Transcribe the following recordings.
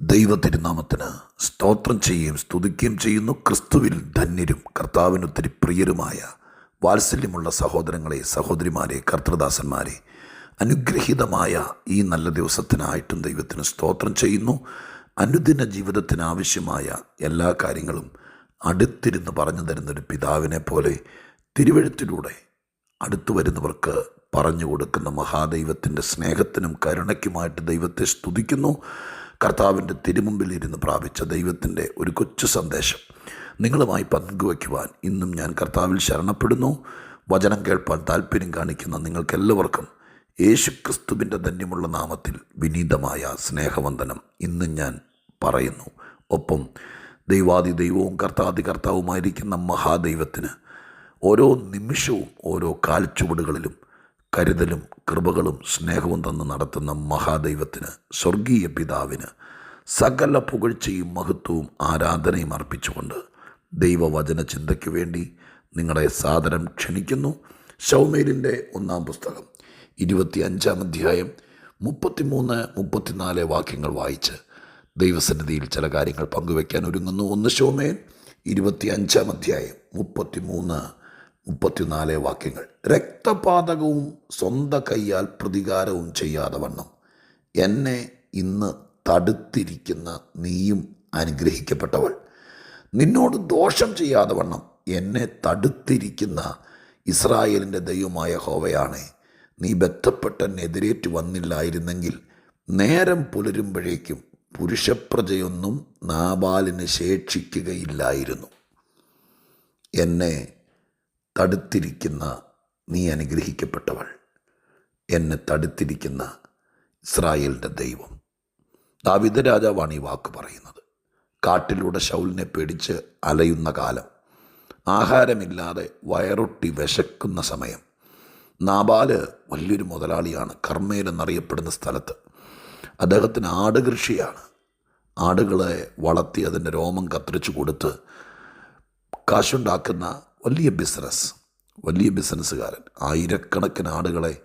ദൈവ തിരുനാമത്തിന് സ്തോത്രം ചെയ്യുകയും സ്തുതിക്കുകയും ചെയ്യുന്നു. ക്രിസ്തുവിൽ ധന്യരും കർത്താവിനൊത്തിരി പ്രിയരുമായ വാത്സല്യമുള്ള സഹോദരങ്ങളെ സഹോദരിമാരെ കർത്തൃദാസന്മാരെ അനുഗ്രഹീതമായ ഈ നല്ല ദിവസത്തിനായിട്ടും ദൈവത്തിന് സ്തോത്രം ചെയ്യുന്നു. അനുദിന ജീവിതത്തിന് ആവശ്യമായ എല്ലാ കാര്യങ്ങളും അടുത്തിരുന്ന് പറഞ്ഞു തരുന്നൊരു പിതാവിനെ പോലെ തിരുവഴുത്തിലൂടെ അടുത്തു വരുന്നവർക്ക് പറഞ്ഞു കൊടുക്കുന്ന മഹാദൈവത്തിന്റെ സ്നേഹത്തിനും കരുണയ്ക്കുമായിട്ട് ദൈവത്തെ സ്തുതിക്കുന്നു. കർത്താവിന്റെ തിരുമുമ്പിൽ ഇരുന്ന് പ്രാപിച്ച ദൈവത്തിന്റെ ഒരു കൊച്ചു സന്ദേശം നിങ്ങളുമായി പങ്കുവയ്ക്കുവാൻ ഇന്നും ഞാൻ കർത്താവിൽ ശരണപ്പെടുന്നു. വചനം കേൾപ്പാൻ താല്പര്യം കാണിക്കുന്ന നിങ്ങൾക്കെല്ലാവർക്കും യേശുക്രിസ്തുവിന്റെ ധന്യമുള്ള നാമത്തിൽ വിനീതമായ സ്നേഹവന്ദനം ഇന്നും ഞാൻ പറയുന്നു. ഒപ്പം ദൈവാദി ദൈവവും കർത്താദി കർത്താവുമായിരിക്കുന്ന മഹാദൈവത്തിന് ഓരോ നിമിഷവും ഓരോ കാൽച്ചുവടുകളിലും കരുതലും കൃപകളും സ്നേഹവും തന്ന് നടത്തുന്ന മഹാദൈവത്തിന് സ്വർഗീയ പിതാവിന് സകല പുകഴ്ചയും മഹത്വവും ആരാധനയും അർപ്പിച്ചുകൊണ്ട് ദൈവവചന ചിന്തയ്ക്ക് വേണ്ടി നിങ്ങളെ സാദരം ക്ഷണിക്കുന്നു. ഷൗമേലിന്റെ ഒന്നാം പുസ്തകം ഇരുപത്തി അഞ്ചാം അധ്യായം മുപ്പത്തിമൂന്ന് മുപ്പത്തിനാല് വാക്യങ്ങൾ വായിച്ച് ദൈവസന്നിധിയിൽ ചില കാര്യങ്ങൾ പങ്കുവയ്ക്കാൻ ഒരുങ്ങുന്നു. ഒന്ന് ഷോമേൻ ഇരുപത്തി അഞ്ചാം അധ്യായം മുപ്പത്തിമൂന്ന് മുപ്പത്തിനാല് വാക്യങ്ങൾ. രക്തപാതകവും സ്വന്തം കൈയാൽ പ്രതികാരവും ചെയ്യാതെ വണ്ണം. എന്നെ ഇന്ന് തടുത്തിരിക്കുന്ന നീയും അനുഗ്രഹിക്കപ്പെട്ടവൾ. നിന്നോട് ദോഷം ചെയ്യാതെ വണ്ണം. എന്നെ തടുത്തിരിക്കുന്ന ഇസ്രായേലിന്റെ ദൈവമായ ഹോവയാണ് നീ ബന്ധപ്പെട്ട എതിരേറ്റ് വന്നില്ലായിരുന്നെങ്കിൽ നേരം പുലരുമ്പോഴേക്കും പുരുഷപ്രജയൊന്നും നാബാലിന് ശേഷിക്കുകയില്ലായിരുന്നു. എന്നെ തടുത്തിരിക്കുന്ന നീ അനുഗ്രഹിക്കപ്പെട്ടവൾ. എന്നെ തടുത്തിരിക്കുന്ന ഇസ്രായേലിന്റെ ദൈവം. ദാവിദ രാജാവാണ് ഈ വാക്ക് പറയുന്നത്. കാട്ടിലൂടെ ശൗലിനെ പേടിച്ച് അലയുന്ന കാലം. ആഹാരമില്ലാതെ വയറൊട്ടി വിശക്കുന്ന സമയം. നാബാൽ വലിയൊരു മുതലാളിയാണ് കർമ്മേൽ എന്നറിയപ്പെടുന്ന സ്ഥലത്ത്. അദ്ദേഹത്തിന് ആട് കൃഷിയാണ്. ആടുകളെ വളർത്തി അതിന്റെ രോമം കത്തിരിച്ചു കൊടുത്ത് കാശുണ്ടാക്കുന്ന വലിയ ബിസിനസ് വലിയ ബിസിനസ്സുകാരൻ. ആയിരക്കണക്കിന് ആടുകളെ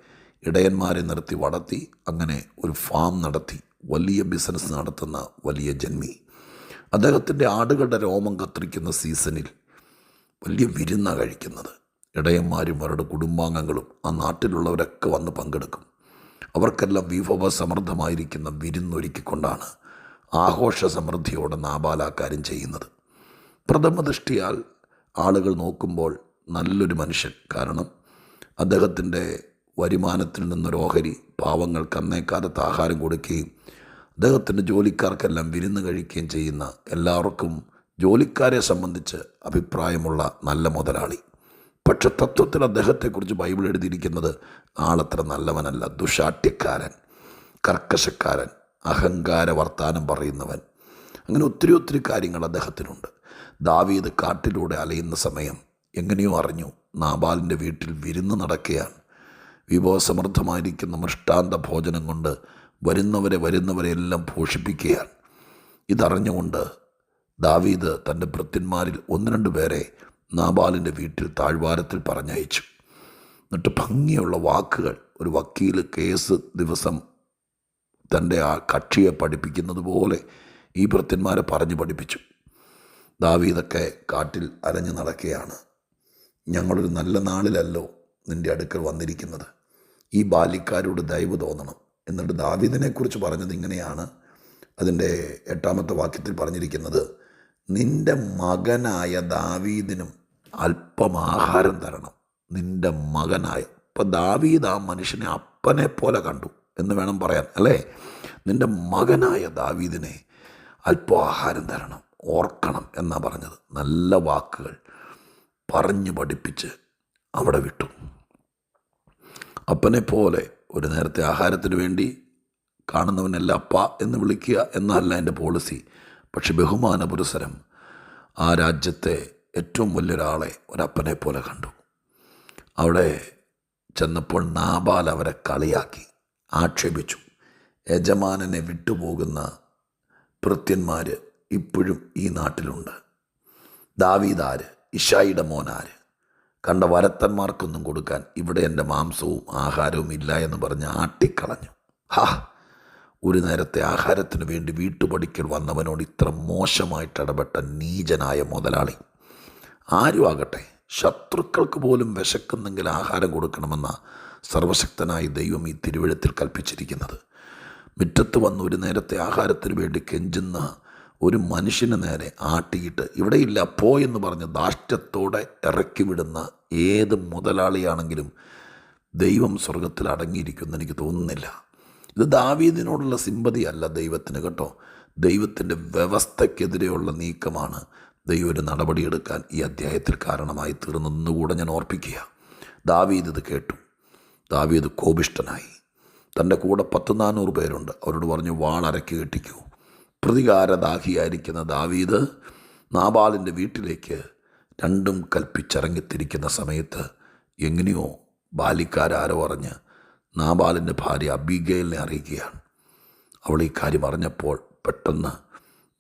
ഇടയന്മാരെ നിർത്തി വളർത്തി അങ്ങനെ ഒരു ഫാം നടത്തി വലിയ ബിസിനസ് നടത്തുന്ന വലിയ ജന്മി. അദ്ദേഹത്തിന്റെ ആടുകളുടെ രോമം കത്തിരിക്കുന്ന സീസണിൽ വലിയ വിരുന്ന കഴിക്കുന്നത്. ഇടയന്മാരും അവരുടെ കുടുംബാംഗങ്ങളും ആ നാട്ടിലുള്ളവരൊക്കെ വന്ന് പങ്കെടുക്കും. അവർക്കെല്ലാം വിഭവ സമൃദ്ധമായിരിക്കുന്ന വിരുന്നൊരുക്കിക്കൊണ്ടാണ് ആഘോഷ സമൃദ്ധിയോടെ നാബാലാക്കാരും ചെയ്യുന്നത്. പ്രഥമ ദൃഷ്ടിയാൽ ആളുകൾ നോക്കുമ്പോൾ നല്ലൊരു മനുഷ്യൻ. കാരണം അദ്ദേഹത്തിന്റെ വരുമാനത്തിൽ നിന്നൊരു ഓഹരി പാവങ്ങൾക്ക് അന്നേക്കാലത്ത് ആഹാരം കൊടുക്കുകയും അദ്ദേഹത്തിന്റെ ജോലിക്കാർക്കെല്ലാം വിരുന്ന് കഴിക്കുകയും ചെയ്യുന്ന എല്ലാവർക്കും ജോലിക്കാരെ സംബന്ധിച്ച് അഭിപ്രായമുള്ള നല്ല മുതലാളി. പക്ഷെ തത്വത്തിൽ അദ്ദേഹത്തെക്കുറിച്ച് ബൈബിൾ എഴുതിയിരിക്കുന്നത് ആളത്ര നല്ലവനല്ല. ദുഷാട്യക്കാരൻ കർക്കശക്കാരൻ അഹങ്കാര വർത്താനം പറയുന്നവൻ. അങ്ങനെ ഒത്തിരി ഒത്തിരി കാര്യങ്ങൾ അദ്ദേഹത്തിനുണ്ട്. ദാവീദ് കാട്ടിലൂടെ അലയുന്ന സമയം എങ്ങനെയോ അറിഞ്ഞു നാബാലിന്റെ വീട്ടിൽ വിരുന്ന് നടക്കുകയാണ്. വിഭവസമൃദ്ധമായിരിക്കുന്ന മൃഷ്ടാന്ത ഭോജനം കൊണ്ട് വരുന്നവരെ വരുന്നവരെ എല്ലാം പോഷിപ്പിക്കുകയാണ്. ഇതറിഞ്ഞുകൊണ്ട് ദാവീദ് തന്റെ ഭൃത്യന്മാരിൽ ഒന്ന് രണ്ട് പേരെ നാബാലിന്റെ വീട്ടിൽ താഴ്വാരത്തിൽ പറഞ്ഞയച്ചു. എന്നിട്ട് ഭംഗിയുള്ള വാക്കുകൾ ഒരു വക്കീൽ കേസ് ദിവസം തന്റെ ആ കക്ഷിയെ പഠിപ്പിക്കുന്നത് പോലെ ഈ ഭൃത്യന്മാരെ പറഞ്ഞു പഠിപ്പിച്ചു. ദാവീദൊക്കെ കാട്ടിൽ അലഞ്ഞു നടക്കുകയാണ്. ഞങ്ങളൊരു നല്ല നാളിലല്ലോ നിന്റെ അടുക്കൽ വന്നിരിക്കുന്നത്. ഈ ബാല്യക്കാരോട് ദയവ് തോന്നണം. എന്നിട്ട് ദാവീദിനെക്കുറിച്ച് പറഞ്ഞത് ഇങ്ങനെയാണ്. അതിന്റെ എട്ടാമത്തെ വാക്യത്തിൽ പറഞ്ഞിരിക്കുന്നത് നിന്റെ മകനായ ദാവീദിനും അല്പം ആഹാരം തരണം. നിന്റെ മകനായ ഇപ്പം ദാവീദ് ആ മനുഷ്യനെ അപ്പനെ പോലെ കണ്ടു എന്ന് വേണം പറയാൻ അല്ലേ? നിന്റെ മകനായ ദാവീദിനെ അല്പം ആഹാരം തരണം. ഓർക്കണം എന്നാണ് പറഞ്ഞത്. നല്ല വാക്കുകൾ പറഞ്ഞു പഠിപ്പിച്ച് അവിടെ വിട്ടു. അപ്പനെ പോലെ ഒരു നേരത്തെ ആഹാരത്തിന് വേണ്ടി കാണുന്നവനല്ല അപ്പ എന്ന് വിളിക്കുക എന്നല്ല എന്റെ പോളിസി. പക്ഷെ ബഹുമാന പുരസരം ആ രാജ്യത്തെ ഏറ്റവും വലിയൊരാളെ ഒരപ്പനെ പോലെ കണ്ടു. അവിടെ ചെന്നപ്പോൾ നാബാൽ അവരെ കളിയാക്കി ആക്ഷേപിച്ചു. യജമാനനെ വിട്ടുപോകുന്ന ഭൃത്യന്മാർ ഇപ്പോഴും ഈ നാട്ടിലുണ്ട്. ദാവീദാര് ഇഷായിയുടെ മോനാര് കണ്ട വരത്തന്മാർക്കൊന്നും കൊടുക്കാൻ ഇവിടെ എന്റെ മാംസവും ആഹാരവും ഇല്ല എന്ന് പറഞ്ഞ് ആട്ടിക്കളഞ്ഞു. ഹാ ഒരു നേരത്തെ ആഹാരത്തിന് വേണ്ടി വീട്ടുപടിക്കൽ വന്നവനോട് ഇത്ര മോശമായിട്ട് ഇടപെട്ട നീചനായ മുതലാളി. ആരും ആകട്ടെ ശത്രുക്കൾക്ക് പോലും വിശക്കുന്നെങ്കിൽ ആഹാരം കൊടുക്കണമെന്ന സർവശക്തനായ ദൈവം ഈ തിരുവഴുത്തിൽ കൽപ്പിച്ചിരിക്കുന്നത്. മുറ്റത്ത് വന്ന് ഒരു നേരത്തെ ആഹാരത്തിന് വേണ്ടി കെഞ്ചുന്ന ഒരു മനുഷ്യന് നേരെ ആട്ടിയിട്ട് ഇവിടെയില്ല പോ എന്ന് പറഞ്ഞ് ദാഷ്ട്യത്തോടെ ഇറക്കിവിടുന്ന ഏത് മുതലാളിയാണെങ്കിലും ദൈവം സ്വർഗത്തിൽ അടങ്ങിയിരിക്കുമെന്ന് എനിക്ക് തോന്നുന്നില്ല. ഇത് ദാവീദിനോടുള്ള സിമ്പതി അല്ല ദൈവത്തിന് കേട്ടോ. ദൈവത്തിന്റെ വ്യവസ്ഥയ്ക്കെതിരെയുള്ള നീക്കമാണ് ദൈവം ഒരു നടപടിയെടുക്കാൻ ഈ അദ്ധ്യായത്തിൽ കാരണമായി തീർന്നതെന്നുകൂടെ ഞാൻ ഓർപ്പിക്കുക. ദാവീദ് ഇത് കേട്ടു. ദാവീദ് കോപിഷ്ടനായി തന്റെ കൂടെ പത്ത് നാനൂറ് പേരുണ്ട്. അവരോട് പറഞ്ഞു വാളരക്കി കെട്ടിക്കൂ. പ്രതികാരദാഹിയായിരിക്കുന്ന ദാവീദ് നാബാലിന്റെ വീട്ടിലേക്ക് രണ്ടും കൽപ്പിച്ചിറങ്ങിത്തിരിക്കുന്ന സമയത്ത് എങ്ങനെയോ ബാലിക്കാരാരോ അറിഞ്ഞ് നാബാലിന്റെ ഭാര്യ അബിഗയിലിനെ അറിയിക്കുകയാണ്. അവൾ ഈ കാര്യം അറിഞ്ഞപ്പോൾ പെട്ടെന്ന്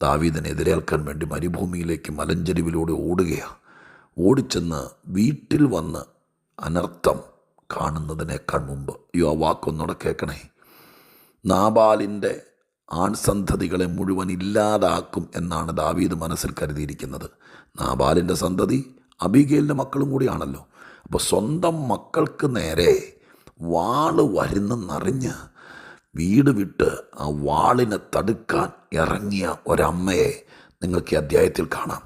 ദാവീദിനെ എതിരേൽക്കാൻ വേണ്ടി മരുഭൂമിയിലേക്ക് മലഞ്ചെരിവിലൂടെ ഓടുകയാണ്. ഓടിച്ചെന്ന് വീട്ടിൽ വന്ന് അനർത്ഥം കാണുന്നതിനേക്കാൾ മുമ്പ് ആ വാക്കൊന്നുകൂടെ കേൾക്കണേ. നാബാലിന്റെ ആൺസന്തതികളെ മുഴുവൻ ഇല്ലാതാക്കും എന്നാണ് ദാവീദ് മനസ്സിൽ കരുതിയിരിക്കുന്നത്. നാബാലിന്റെ സന്തതി അബിഗേലിന്റെ മക്കളും കൂടിയാണല്ലോ. അപ്പോൾ സ്വന്തം മക്കൾക്ക് നേരെ വാൾ വരുന്നെന്നറിഞ്ഞ് വീട് വിട്ട് ആ വാളിനെ തടുക്കാൻ ഇറങ്ങിയ ഒരമ്മയെ നിങ്ങൾക്ക് ഈ അധ്യായത്തിൽ കാണാം.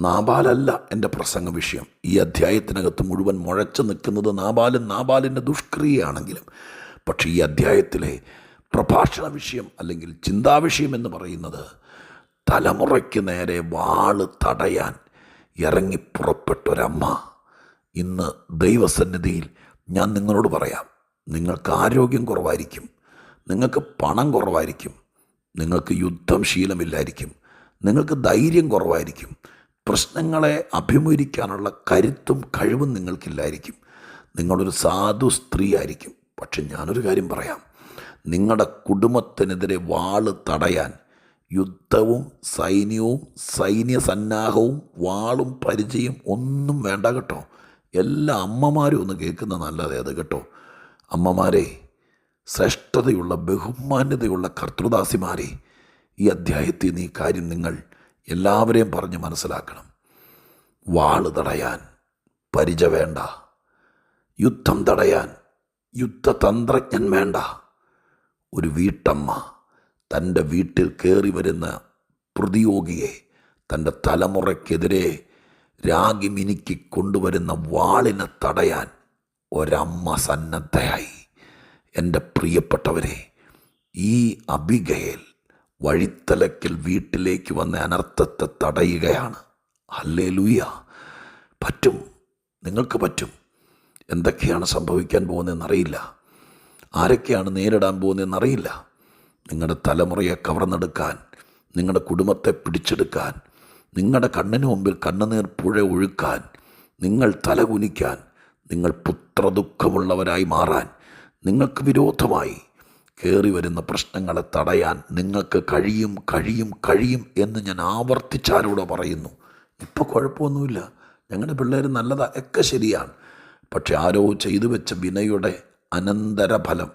നാബാലല്ല എന്റെ പ്രസംഗ വിഷയം. ഈ അധ്യായത്തിനകത്ത് മുഴുവൻ മുഴച്ചു നിൽക്കുന്നത് നാബാലും നാബാലിന്റെ ദുഷ്ക്രിയയാണെങ്കിലും. പക്ഷേ ഈ അധ്യായത്തിലെ പ്രഭാഷണ വിഷയം അല്ലെങ്കിൽ ചിന്താവിഷയം എന്ന് പറയുന്നത് തലമുറയ്ക്ക് നേരെ വാൾ തടയാൻ ഇറങ്ങി പുറപ്പെട്ടൊരമ്മ. ഇന്ന് ദൈവസന്നിധിയിൽ ഞാൻ നിങ്ങളോട് പറയാം നിങ്ങൾക്ക് ആരോഗ്യം കുറവായിരിക്കും നിങ്ങൾക്ക് പണം കുറവായിരിക്കും നിങ്ങൾക്ക് യുദ്ധം ശീലമില്ലായിരിക്കും നിങ്ങൾക്ക് ധൈര്യം കുറവായിരിക്കും പ്രശ്നങ്ങളെ അഭിമുഖീകരിക്കാനുള്ള കരുത്തും കഴിവും നിങ്ങൾക്കില്ലായിരിക്കും. നിങ്ങളൊരു സാധു സ്ത്രീ ആയിരിക്കും പക്ഷെ ഞാനൊരു കാര്യം പറയാം നിങ്ങളുടെ കുടുംബത്തിനെതിരെ വാൾ തടയാൻ യുദ്ധവും സൈന്യവും സൈന്യ സന്നാഹവും വാളും പരിചയം ഒന്നും വേണ്ട കേട്ടോ. എല്ലാ അമ്മമാരും ഒന്ന് കേൾക്കുന്ന നല്ലതേ അത് കേട്ടോ. അമ്മമാരെ ശ്രേഷ്ഠതയുള്ള ബഹുമാന്യതയുള്ള കർത്തൃദാസിമാരെ ഈ അധ്യായത്തിൽ ഈ കാര്യം നിങ്ങൾ എല്ലാവരെയും പറഞ്ഞ് മനസ്സിലാക്കണം. വാൾ തടയാൻ പരിച വേണ്ട. യുദ്ധം തടയാൻ യുദ്ധതന്ത്രജ്ഞൻ വേണ്ട. ഒരു വീട്ടമ്മ തന്റെ വീട്ടിൽ കയറി വരുന്ന പ്രതിയോഗിയെ തന്റെ തലമുറയ്ക്കെതിരെ രാഗി മിനുക്കി കൊണ്ടുവരുന്ന വാളിനെ തടയാൻ ഒരമ്മ സന്നദ്ധയായി. എന്റെ പ്രിയപ്പെട്ടവരെ ഈ അബിഗയേൽ വഴിത്തലക്കിൽ വീട്ടിലേക്ക് വന്ന അനർത്ഥത്തെ തടയുകയാണ്. അല്ലേ ലൂയ പറ്റും. നിങ്ങൾക്ക് പറ്റും. എന്തൊക്കെയാണ് സംഭവിക്കാൻ പോകുന്നതെന്നറിയില്ല. ആരൊക്കെയാണ് നേരിടാൻ പോകുന്നതെന്ന് അറിയില്ല നിങ്ങളുടെ തലമുറയെ കവർന്നെടുക്കാൻ നിങ്ങളുടെ കുടുംബത്തെ പിടിച്ചെടുക്കാൻ നിങ്ങളുടെ കണ്ണിന് മുമ്പിൽ കണ്ണുനീർ പുഴ ഒഴുക്കാൻ നിങ്ങൾ തലകുനിക്കാൻ നിങ്ങൾ പുത്രദുഃഖമുള്ളവരായി മാറാൻ നിങ്ങൾക്ക് വിരോധമായി കയറി വരുന്ന പ്രശ്നങ്ങളെ തടയാൻ നിങ്ങൾക്ക് കഴിയും കഴിയും കഴിയും എന്ന് ഞാൻ ആവർത്തിച്ചാരോടെ പറയുന്നു. ഇപ്പോൾ കുഴപ്പമൊന്നുമില്ല. ഞങ്ങളുടെ പിള്ളേർ നല്ലതാ ഒക്കെ ശരിയാണ്. പക്ഷെ ആരോ ചെയ്തു വെച്ച വിനയുടെ അനന്തരഫലം.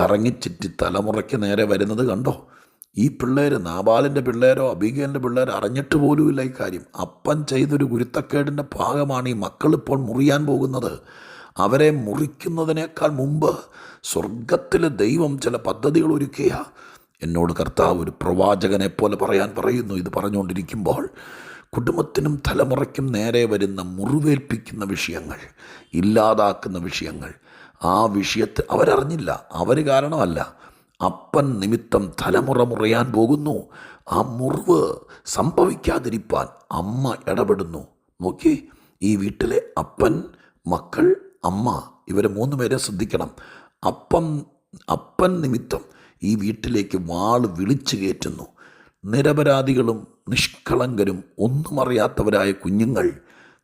കറങ്ങിച്ചിറ്റി തലമുറയ്ക്ക് നേരെ വരുന്നത് കണ്ടോ? ഈ പിള്ളേർ നാബാലിന്റെ പിള്ളേരോ അബീഗേലിന്റെ പിള്ളേരോ അറിഞ്ഞിട്ട് പോലുമില്ല ഈ കാര്യം. അപ്പൻ ചെയ്തൊരു ഗുരുത്തക്കേടിന്റെ ഭാഗമാണ് ഈ മക്കളിപ്പോൾ മുറിയാൻ പോകുന്നത്. അവരെ മുറിക്കുന്നതിനേക്കാൾ മുമ്പ് സ്വർഗത്തിൽ ദൈവം ചില പദ്ധതികൾ ഒരുക്കുക എന്നോട് കർത്താവ് ഒരു പ്രവാചകനെ പോലെ പറയാൻ പറയുന്നു. ഇത് പറഞ്ഞുകൊണ്ടിരിക്കുമ്പോൾ കുടുംബത്തിനും തലമുറയ്ക്കും നേരെ വരുന്ന മുറിവേൽപ്പിക്കുന്ന വിഷയങ്ങൾ ഇല്ലാതാക്കുന്ന വിഷയങ്ങൾ ആ വിഷയത്തെ അവരറിഞ്ഞില്ല. അവർ കാരണമല്ല. അപ്പൻ നിമിത്തം തലമുറ മുറയാൻ പോകുന്നു. ആ മുറിവ് സംഭവിക്കാതിരിപ്പാൻ അമ്മ ഇടപെടുന്നു. നോക്കി ഈ വീട്ടിലെ അപ്പൻ മക്കൾ അമ്മ ഇവരെ മൂന്ന് പേരെ ശ്രദ്ധിക്കണം. അപ്പം അപ്പൻ നിമിത്തം ഈ വീട്ടിലേക്ക് വാൾ വിളിച്ചു കയറ്റുന്നു. നിരപരാധികളും നിഷ്കളങ്കരും ഒന്നും അറിയാത്തവരായ കുഞ്ഞുങ്ങൾ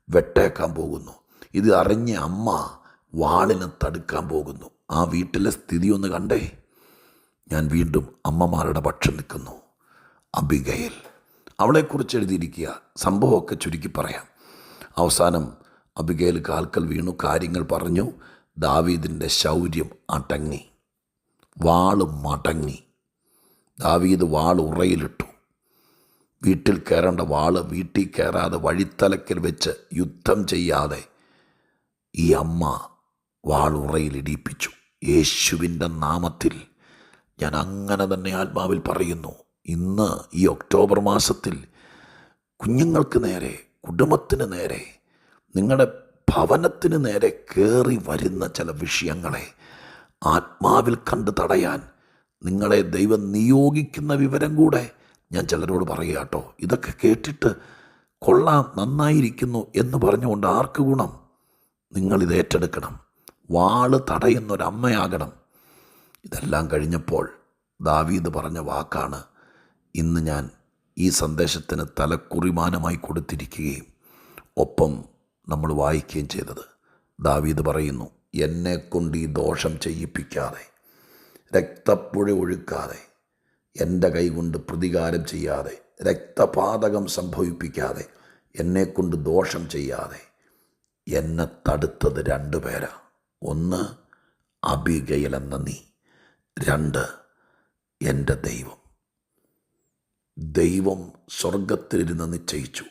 വെട്ടേക്കാൻ പോകുന്നു. ഇത് അറിഞ്ഞ അമ്മ വാളിനെ തടുക്കാൻ പോകുന്നു. ആ വീട്ടിലെ സ്ഥിതി ഒന്ന് കണ്ടേ. ഞാൻ വീണ്ടും അമ്മമാരുടെ പക്ഷം നിൽക്കുന്നു. അബിഗയിൽ അവളെക്കുറിച്ച് എഴുതിയിരിക്കുക സംഭവമൊക്കെ ചുരുക്കി പറയാം. അവസാനം അബിഗയിൽ കാൽക്കൽ വീണു കാര്യങ്ങൾ പറഞ്ഞു. ദാവീദിന്റെ ശൗര്യം അടങ്ങി. വാളും മടങ്ങി. ദാവീദ് വാൾ ഉറയിലിട്ടു. വീട്ടിൽ കയറേണ്ട വാൾ വീട്ടിൽ കയറാതെ വഴിത്തലക്കൽ വെച്ച് യുദ്ധം ചെയ്യാതെ ഈ അമ്മ വാളുറയിൽ ഇടിപ്പിച്ചു. യേശുവിന്റെ നാമത്തിൽ ഞാൻ അങ്ങനെ തന്നെ ആത്മാവിൽ പറയുന്നു. ഇന്ന് ഈ ഒക്ടോബർ മാസത്തിൽ കുഞ്ഞുങ്ങൾക്ക് നേരെ കുടുംബത്തിന് നേരെ നിങ്ങളുടെ ഭവനത്തിന് നേരെ കയറി വരുന്ന ചില വിഷയങ്ങളെ ആത്മാവിൽ കണ്ട് തടയാൻ നിങ്ങളെ ദൈവം നിയോഗിക്കുന്ന വിവരം കൂടെ ഞാൻ ചിലരോട് പറയുക കേട്ടോ. ഇതൊക്കെ കേട്ടിട്ട് കൊള്ളാം നന്നായിരിക്കുന്നു എന്ന് പറഞ്ഞുകൊണ്ട് ആർക്ക് ഗുണം? നിങ്ങളിത് ഏറ്റെടുക്കണം. വാൾ തടയുന്നൊരമ്മയാകണം. ഇതെല്ലാം കഴിഞ്ഞപ്പോൾ ദാവീദ് പറഞ്ഞ വാക്കാണ് ഇന്ന് ഞാൻ ഈ സന്ദേശത്തിന് തലക്കുറിമാനമായി കൊടുത്തിരിക്കുകയും ഒപ്പം നമ്മൾ വായിക്കുകയും ചെയ്തത്. ദാവീദ് പറയുന്നു എന്നെ കൊണ്ട് ഈ ദോഷം ചെയ്യിപ്പിക്കാതെ രക്തപ്പുഴ ഒഴുക്കാതെ എന്റെ കൈകൊണ്ട് പ്രതികാരം ചെയ്യാതെ രക്തപാതകം സംഭവിപ്പിക്കാതെ എന്നെക്കൊണ്ട് ദോഷം ചെയ്യാതെ എന്നെ തടുത്തത് രണ്ടു പേരാ ഒന്ന് അബിഗയിൽ എന്ന നീ രണ്ട് എന്റെ ദൈവം. ദൈവം സ്വർഗത്തിലിരുന്ന് നിശ്ചയിച്ചു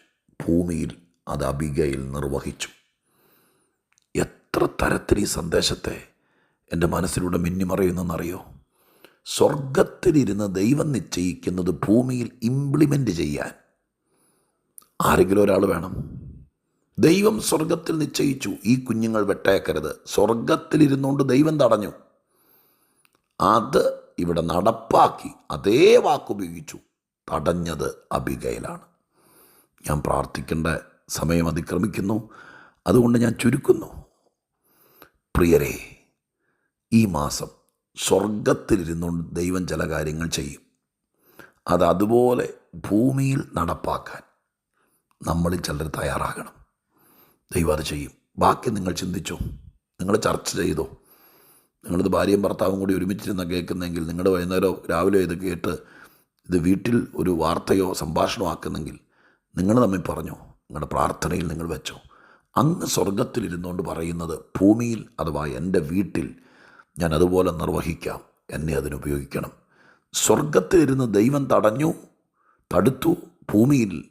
ഭൂമിയിൽ അത് അബിഗയിൽ നിർവഹിച്ചു. എത്ര തരത്തിൽ ഈ സന്ദേശത്തെ എന്റെ മനസ്സിലൂടെ മിന്നിമറയുന്നെന്നറിയോ? സ്വർഗത്തിലിരുന്ന് ദൈവം നിശ്ചയിക്കുന്നത് ഭൂമിയിൽ ഇംപ്ലിമെന്റ് ചെയ്യാൻ ആരെങ്കിലും ഒരാൾ വേണം. ദൈവം സ്വർഗത്തിൽ നിശ്ചയിച്ചു. ഈ കുഞ്ഞുങ്ങൾ വെട്ടയക്കരുത്. സ്വർഗത്തിലിരുന്നുകൊണ്ട് ദൈവം തടഞ്ഞു. അത് ഇവിടെ നടപ്പാക്കി അതേ വാക്കുപയോഗിച്ചു തടഞ്ഞത് അബികയിലാണ് ഞാൻ പ്രാർത്ഥിക്കേണ്ട സമയം അതിക്രമിക്കുന്നു. അതുകൊണ്ട് ഞാൻ ചുരുക്കുന്നു. പ്രിയരെ ഈ മാസം സ്വർഗത്തിലിരുന്നുകൊണ്ട് ദൈവം ചില കാര്യങ്ങൾ ചെയ്യും. അത് അതുപോലെ ഭൂമിയിൽ നടപ്പാക്കാൻ നമ്മളിൽ ചിലർ തയ്യാറാകണം. ദൈവം അത് ചെയ്യും. ബാക്കി നിങ്ങൾ ചിന്തിച്ചോ. നിങ്ങൾ ചർച്ച ചെയ്തോ. നിങ്ങളിത് ഭാര്യയും ഭർത്താവും കൂടി ഒരുമിച്ചിരുന്ന കേൾക്കുന്നെങ്കിൽ നിങ്ങളുടെ വൈകുന്നേരം രാവിലെ ഇത് കേട്ട് ഇത് വീട്ടിൽ ഒരു വാർത്തയോ സംഭാഷണമോ ആക്കുന്നെങ്കിൽ നിങ്ങൾ തമ്മിൽ പറഞ്ഞോ. നിങ്ങളുടെ പ്രാർത്ഥനയിൽ നിങ്ങൾ വെച്ചോ. അങ്ങ് സ്വർഗത്തിലിരുന്നുകൊണ്ട് പറയുന്നത് ഭൂമിയിൽ അഥവാ എന്റെ വീട്ടിൽ ഞാൻ അതുപോലെ നിർവഹിക്കാം. എന്നെ അതിനുപയോഗിക്കണം സ്വർഗത്തിലിരുന്ന് ദൈവം തടഞ്ഞു തടുത്തു ഭൂമിയിൽ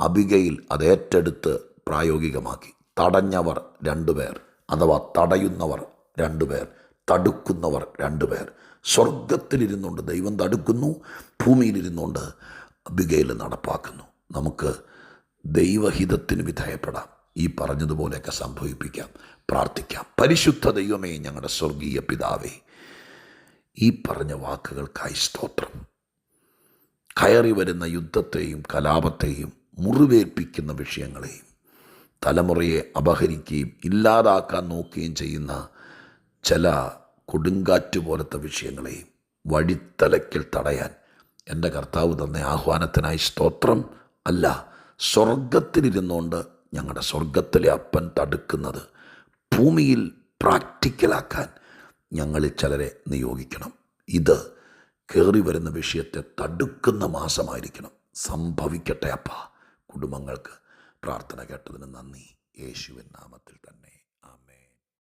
അബികയിൽ അത് ഏറ്റെടുത്ത് പ്രായോഗികമാക്കി. തടഞ്ഞവർ രണ്ടുപേർ അഥവാ തടയുന്നവർ രണ്ടുപേർ തടുക്കുന്നവർ രണ്ടുപേർ സ്വർഗത്തിലിരുന്നുകൊണ്ട് ദൈവം തടുക്കുന്നു ഭൂമിയിലിരുന്നുകൊണ്ട് അബികയിൽ നടപ്പാക്കുന്നു. നമുക്ക് ദൈവഹിതത്തിന് വിധേയപ്പെടാം. ഈ പറഞ്ഞതുപോലെയൊക്കെ സംഭവിപ്പിക്കാം പ്രാർത്ഥിക്കാം. പരിശുദ്ധ ദൈവമേ ഞങ്ങളുടെ സ്വർഗീയ പിതാവേ ഈ പറഞ്ഞ വാക്കുകൾക്കായി സ്തോത്രം. കയറി വരുന്ന യുദ്ധത്തെയും കലാപത്തെയും മുറിവേൽപ്പിക്കുന്ന വിഷയങ്ങളെയും തലമുറയെ അപഹരിക്കുകയും ഇല്ലാതാക്കാൻ നോക്കുകയും ചെയ്യുന്ന ചില കൊടുങ്കാറ്റ് പോലത്തെ വിഷയങ്ങളെയും വഴിത്തലക്കിൽ തടയാൻ എന്റെ കർത്താവ് തന്ന ആഹ്വാനത്തിനായി സ്തോത്രം. അല്ല സ്വർഗത്തിലിരുന്നുകൊണ്ട് ഞങ്ങളുടെ സ്വർഗത്തിലെ അപ്പൻ തടുക്കുന്നത് ഭൂമിയിൽ പ്രാക്ടിക്കലാക്കാൻ ഞങ്ങളിൽ ചിലരെ നിയോഗിക്കണം. ഇത് കയറി വരുന്ന വിഷയത്തെ തടുക്കുന്ന മാസമായിരിക്കണം. സംഭവിക്കട്ടെ അപ്പ. കുടുംബങ്ങൾക്ക് പ്രാർത്ഥന കേട്ടതിന് നന്ദി. യേശുവിൻ നാമത്തിൽ തന്നെ.